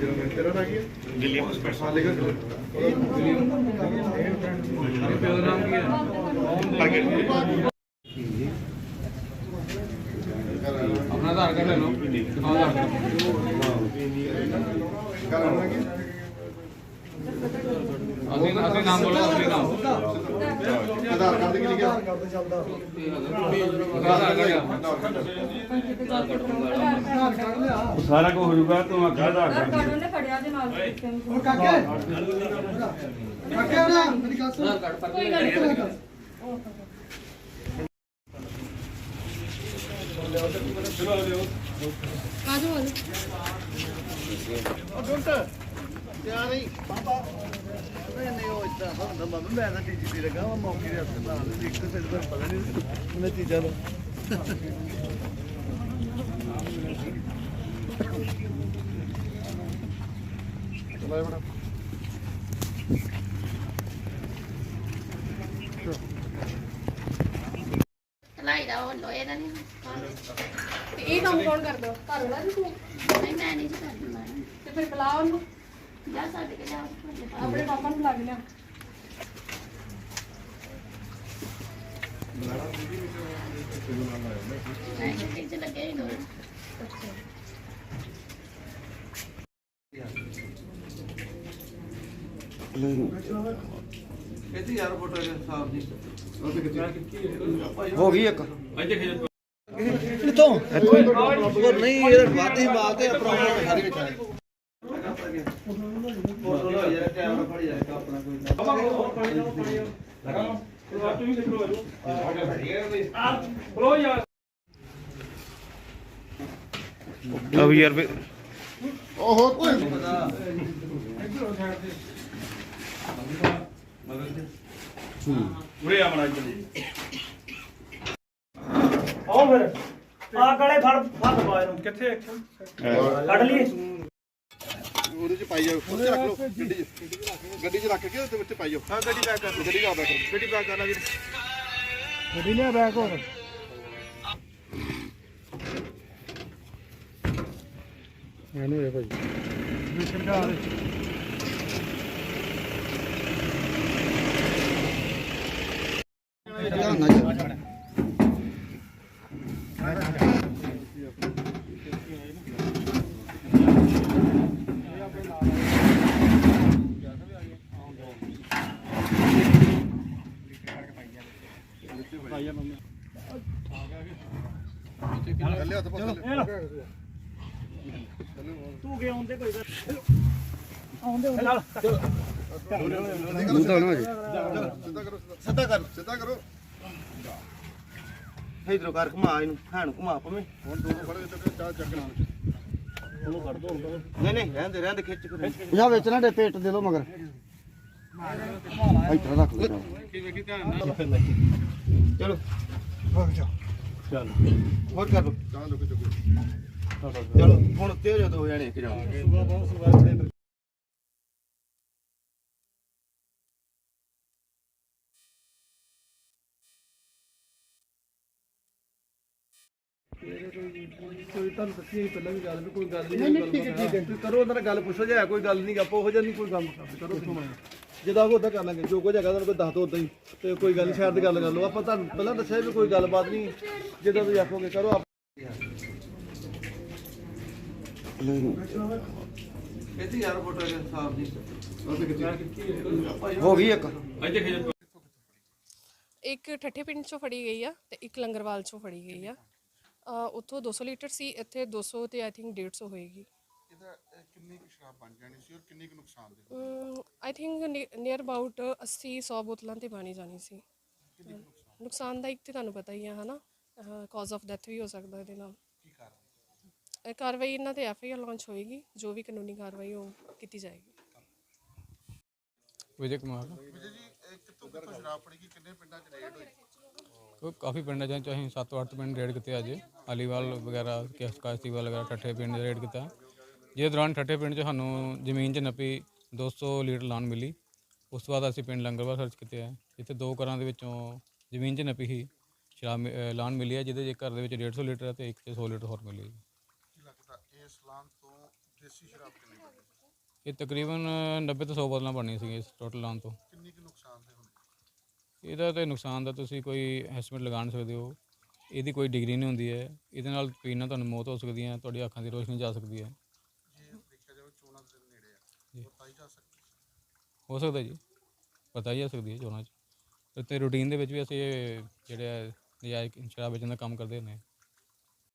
Delhi hospital ਲਿਖੋ ਪਿਓ ਦਾ ਨਾਮ ਕੀ ਹੈ ਆਪਣਾ ਆਧਾਰ ਕਾਰਡ ਲੈ ਲਓ ਦਿਖਾਓ ਆਧਾਰ ਕਾਰਡ ਅਸੀਂ ਅਸੀਂ ਨਾਮ ਬੋਲੋ ਆਪਣੀ ਨਾਮ ਆਧਾਰ ਕਾਰਡ ਤੇ ਕੀ ਲਿਖਿਆ ਆਧਾਰ ਕਾਰਡ ਆ। ਸਾਰਾ ਕੁਝ ਹੋ ਜੂਗਾ ਤੂੰ ਅੱਖਾਂ ਦਾ ਕਾਨੂੰਨ ਨੇ ਫੜਿਆ ਦੇ ਨਾਲ। ਕੋਈ ਗੱਲ ਆਜੋ ਆਜੋ ਉਹ ਦੀ ਲੱਗਾ ਮੌਕੇ ਦੇ ਹੱਥ ਨਾਲ ਇੱਕ ਤੇ ਫਿਰ ਪਤਾ ਨਹੀਂ ਉਹਨੇ ਚੀਜ਼ਾਂ ਇਹ ਬੜਾ ਲਾਈ ਦਾ ਉਹ ਲੋਏ ਦਾ ਨਹੀਂ। ਤੇ ਇਹ ਕੰਮ ਕੌਣ ਕਰਦਾ? ਘਰ ਵਾਲਾ ਜੀ ਤੂੰ? ਨਹੀਂ ਮੈਂ ਨਹੀਂ ਜੀ ਕਰਦੀ ਮੈਂ ਤੇ ਫਿਰ ਬੁਲਾ ਉਹਨੂੰ। ਜਾ ਸਾਡੇ ਕੇ ਜਾ ਆਪਣੇ ਪਾਪਾ ਨੂੰ ਬੁਲਾ ਕੇ ਲਿਆ ਕਿਤੇ ਚ ਲੱਗੇ ਹੀ ਲੋਏ ਇਹਦੀ ਯਾਰ ਫੋਟੋ ਸਾਹਿਬ ਜੀ ਹੋ ਗਈ ਇੱਕ। ਕਿੱਥੋਂ? ਉਹ ਨਹੀਂ ਇਹ ਹੀ ਮਾਲ ਤੇ ਪ੍ਰੋਬਲਮ ਹੈ ਵਿੱਚ ਫੋਟੋ ਲਓ ਯਾਰ ਕੈਮਰਾ ਫੜ ਯਾਰ ਆਪਣਾ ਕੋਈ ਅਬ ਯਾਰ ਵੀ ਓਹੋ। ਕੋਈ ਉਰੇ ਆ ਮਣਾ ਇੱਧਰ। ਆਓ ਫਿਰ। ਆ ਗਲੇ ਫੜ ਫੜ ਪਾ ਇਹਨੂੰ। ਕਿੱਥੇ ਕੱਢ ਲਈ ਉਹਦੇ ਚ ਪਾਈ ਜਾਓ। ਉਹਦੇ ਰੱਖ ਲਓ। ਗੱਡੀ ਚ ਗੱਡੀ ਚ ਰੱਖ ਕੇ ਉਹਦੇ ਵਿੱਚ ਪਾਈ ਜਾਓ। ਹਾਂ ਗੱਡੀ ਪੈਕ ਕਰ ਗੱਡੀ ਦਾ ਕਰੋ ਗੱਡੀ ਪੈਕ ਕਰ ਲਾ ਵੀਰ ਗੱਡੀ ਲਿਆ ਬੈਗ ਹੋਰ। ਇਹਨੂੰ ਇਹ ਭਾਈ। ਧਿਆਨ ਨਾਲ ਜੀ। ਥੱਲੇ ਹੱਥ ਪਾ ਤੂੰ ਕੇ ਆਉਂਦੇ ਕੋਈ ਆਉਂਦੇ ਨਾਲ ਮੂੰਹ ਤਾਂ ਨਾ ਸਿੱਧਾ ਕਰੋ ਸਿੱਧਾ ਕਰ ਸਿੱਧਾ ਕਰੋ ਇਧਰੋਂ ਕਰ ਘੁਮਾ ਇਹਨੂੰ ਹੈਣ ਘੁਮਾ ਪਵੇਂ ਹੁਣ ਦੋਨੋਂ ਫੜੋ ਇੱਧਰ ਚਾਹ ਚੱਕ ਨਾਲ ਨਹੀਂ ਨਹੀਂ ਰਹਿੰਦੇ ਰਹਿੰਦੇ ਖਿੱਚ ਕੇ ਜਾ ਵਿੱਚ ਨਾ ਦੇ ਪੇਟ ਦੇ ਲੋ ਮਗਰ। ਇੱਧਰ ਰੱਖ ਲਓ। ਚਲੋ। ਚਲ। ਹੋਰ ਕਰ ਲਓ। ਚਾਹ ਲੁਕ ਚੁੱਕੋ ਚਲੋ ਹੁਣ ਤੇਰੇ ਦੋ ਜਣੇ ਇੱਕ ਜਾਓ ਕੋਈ ਤੁਹਾਨੂੰ ਦੱਸੀ ਪਹਿਲਾਂ ਵੀ ਗੱਲ ਵੀ ਕੋਈ ਗੱਲ ਨਹੀਂ ਕਰੋ ਉਹਨਾਂ ਨਾਲ ਗੱਲ ਪੁੱਛੋ ਜੇ ਕੋਈ ਗੱਲ ਨਹੀਂ ਆਪੋ ਹੋ ਜਾਂਦੀ ਕੋਈ ਕੰਮ ਕਰੋ ਸੁਣੋ ਜਿੱਦਾਂ ਉਹ ਉਦਾਂ ਕਰ ਲਾਂਗੇ ਜੋ ਕੁਝ ਹੈਗਾ ਤੁਹਾਨੂੰ ਕੋਈ ਦੱਸ ਦੋ ਉਦਾਂ ਹੀ ਤੇ ਕੋਈ ਗੱਲ ਨਹੀਂ ਦੀ ਗੱਲ ਕਰ ਲਓ। ਆਪਾਂ ਤੁਹਾਨੂੰ ਪਹਿਲਾਂ ਦੱਸਿਆ ਵੀ ਕੋਈ ਗੱਲਬਾਤ ਨਹੀਂ ਜਿੱਦਾਂ ਤੁਸੀਂ ਆਖੋਗੇ ਕਰੋ ਆਪ। ਇਹਦੀ ਯਾਰ ਫੋਟੋ ਸਾਹਿਬ ਜੀ ਹੋ ਗਈ ਇੱਕ। ਇੱਕ ਠੱਠੇ ਪਿੰਡ ਚੋਂ ਫੜੀ ਗਈ ਆ ਤੇ ਇੱਕ ਲੰਗਰਵਾਲ ਚੋਂ ਫੜੀ ਗਈ ਆ। ਅ, ਉੱਥੋਂ 200 ਲੀਟਰ ਸੀ ਇੱਥੇ 200 ਤੇ ਆਈ ਥਿੰਕ 150 ਹੋਏਗੀ। ਇਹਦਾ ਕਿੰਨੀ ਕੁ ਸ਼ਰਾਬ ਬਣ ਜਾਣੀ ਸੀ ਔਰ ਕਿੰਨੀ ਕੁ ਨੁਕਸਾਨ ਦੇ ਆਈ ਥਿੰਕ ਨੀਅਰ ਅਬਾਊਟ 80 100 ਬੋਤਲਾਂ ਤੇ ਪਾਣੀ ਜਾਣੀ ਸੀ। ਨੁਕਸਾਨ? ਦਾ ਇੱਕ ਤੇ ਤੁਹਾਨੂੰ ਪਤਾ ਹੀ ਆ ਹਨਾ? ਕਾਜ਼ ਆਫ ਡੈਥ ਵੀ ਹੋ ਸਕਦਾ ਇਹਦੇ ਨਾਲ। ਇਹ ਕਾਰਵਾਈ ਇਹਨਾਂ ਤੇ ਐਫ ਆਈ ਆਰ ਲਾਂਚ ਹੋਏਗੀ ਜੋ ਵੀ ਕਾਨੂੰਨੀ ਕਾਰਵਾਈ ਉਹ ਕੀਤੀ ਜਾਏਗੀ। ਵਿਜੇ ਕੁਮਾਰ। ਵਿਜੇ ਜੀ ਕਿੱਥੋਂ ਕਿੱਥੋਂ ਸ਼ਰਾਬ ਫੜੀ ਗਈ? ਕਿੰਨੇ ਪਿੰਡਾਂ 'ਚ ਰੇਡ ਹੋਈ? ਉਹ ਕਾਫੀ ਪਿੰਡਾਂ ਚ ਅਸੀਂ 7-8 ਪਿੰਡ ਰੇਡ ਕੀਤੇ ਅੱਜ। ਅਲੀਵਾਲ ਵਗੈਰਾ ਕੇਸ ਕਾਸਤੀਵਾਲ ਵਗੈਰਾ ਠੱਠੇ ਪਿੰਡ ਰੇਡ ਕੀਤਾ। ਜਿਹਦੇ ਦੌਰਾਨ ਠੱਠੇ ਪਿੰਡ 'ਚ ਸਾਨੂੰ ਜ਼ਮੀਨ 'ਚ ਨੱਪੀ 200 ਲੀਟਰ ਲਾਨ ਮਿਲੀ। ਉਸ ਤੋਂ ਬਾਅਦ ਅਸੀਂ ਪਿੰਡ ਲੰਗਰਵਾਲ ਸਰਚ ਕੀਤੇ ਹੈ ਜਿੱਥੇ ਦੋ ਘਰਾਂ ਦੇ ਵਿੱਚੋਂ ਜ਼ਮੀਨ 'ਚ ਨਪੀ ਹੀ ਸ਼ਰਾਬ ਮਿ- ਅ, ਲਾਨ ਮਿਲੀ ਹੈ ਜਿਹਦੇ 'ਚ ਘਰ ਦੇ ਵਿੱਚ 150 ਲੀਟਰ ਹੈ ਤੇ ਇੱਕ 'ਚ 100 ਲੀਟਰ ਹੋਰ ਮਿਲੀ ਹੈ। ਇਹ ਤਕਰੀਬਨ 90 ਤੋਂ 100 ਬੋਤਲਾਂ ਬਣੀਆਂ ਸੀਗੀਆਂ ਇਸ ਟੋਟਲ ਲਾਨ ਤੋਂ। ਕਿੰਨੀ ਕੁ ਨੁਕਸਾਨ ਦੇ ਹੁੰਦੇ ਇਹਦਾ ਤੇ ਨੁਕਸਾਨ ਦਾ ਤੁਸੀਂ ਕੋਈ ਐਸਟੀਮੇਟ ਲਗਾ ਨਹੀਂ ਸਕਦੇ ਹੋ। ਇਹਦੀ ਕੋਈ ਡਿਗਰੀ ਨਹੀਂ ਹੁੰਦੀ ਹੈ। ਇਹਦੇ ਨਾਲ ਪੀਣ ਨਾਲ ਤੁਹਾਨੂੰ ਮੌਤ ਹੋ ਸਕਦੀ ਹੈ ਤੁਹਾਡੀ ਅੱਖਾਂ ਦੀ ਰੋਸ਼ਨੀ ਜਾ ਸਕਦੀ ਹੈ। ਹੋ ਸਕਦਾ ਜੀ, ਪਤਾ ਹੀ ਆ ਸਕਦੀ ਹੈ ਚੋਣਾਂ 'ਚ। ਤੇ ਰੂਟੀਨ ਦੇ ਵਿੱਚ ਵੀ ਅਸੀਂ ਜਿਹੜੇ ਆ ਨਜਾਇਜ਼ ਸ਼ਰਾਬ ਵੇਚਣ ਦਾ ਕੰਮ ਕਰਦੇ ਹੁੰਦੇ ਹਾਂ।